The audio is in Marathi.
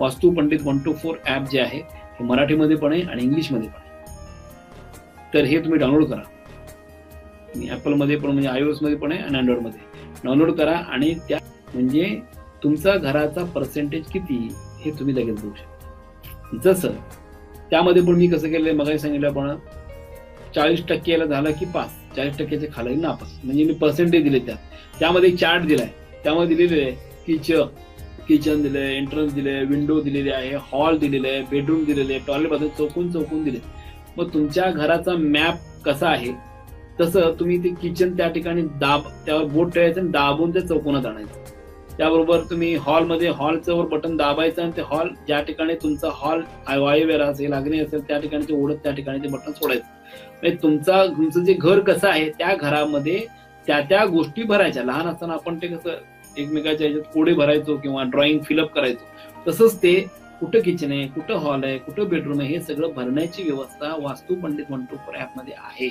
Vastu Pandit one two four app जे आहे हे मराठीमध्ये पण आहे आणि इंग्लिशमध्ये पण आहे. तर हे तुम्ही डाउनलोड करा. आणि ॲपलमध्ये पण म्हणजे iOS मध्ये पण आहे आणि अँड्रॉइडमध्ये डाउनलोड करा आणि त्या म्हणजे तुमचा घराचा पर्सेंटेज किती हे तुम्ही लगेच बघू शकता. जसं त्यामध्ये पण मी कसं केलंय मगाही सांगितलं पण चाळीस टक्केला झालं की पास चाळीस टक्क्याचे खाली नापास. म्हणजे मी पर्सेंटेज दिले त्यात. त्यामध्ये चार्ट दिलाय. त्यामध्ये दिलेले आहे किचन किचन दिले एंट्रन्स दिले विंडो दिलेली आहे हॉल दिलेले आहे बेडरूम दिलेले आहे टॉयलेट बाथरूम चौकून चौकून दिले. मग तुमच्या घराचा मॅप कसा आहे? तसं तुम्ही ते किचन त्या ठिकाणी दाब त्यावर बोट ठेवायचं आणि दाबून ते चौकोनात आणायचं. त्याबरोबर तुम्ही हॉलमध्ये हॉलचं वर बटन दाबायचं आणि ते हॉल ज्या ठिकाणी तुमचा हॉल वायुवेरा असेल अग्नी असेल त्या ठिकाणी ते ओढत त्या ठिकाणी ते बटन सोडायचं. म्हणजे तुमचा तुमचं जे घर कसं आहे त्या घरामध्ये त्या त्या गोष्टी भरायच्या. लहान असताना आपण ते कसं एकमेकाच्या ह्याच्यात कोडे भरायचो किंवा ड्रॉइंग फिलअप करायचो. तसंच ते कुठं किचन आहे कुठं हॉल आहे कुठं बेडरूम आहे हे सगळं भरण्याची व्यवस्था वास्तू पंडित म्हणतो ॲपमध्ये आहे.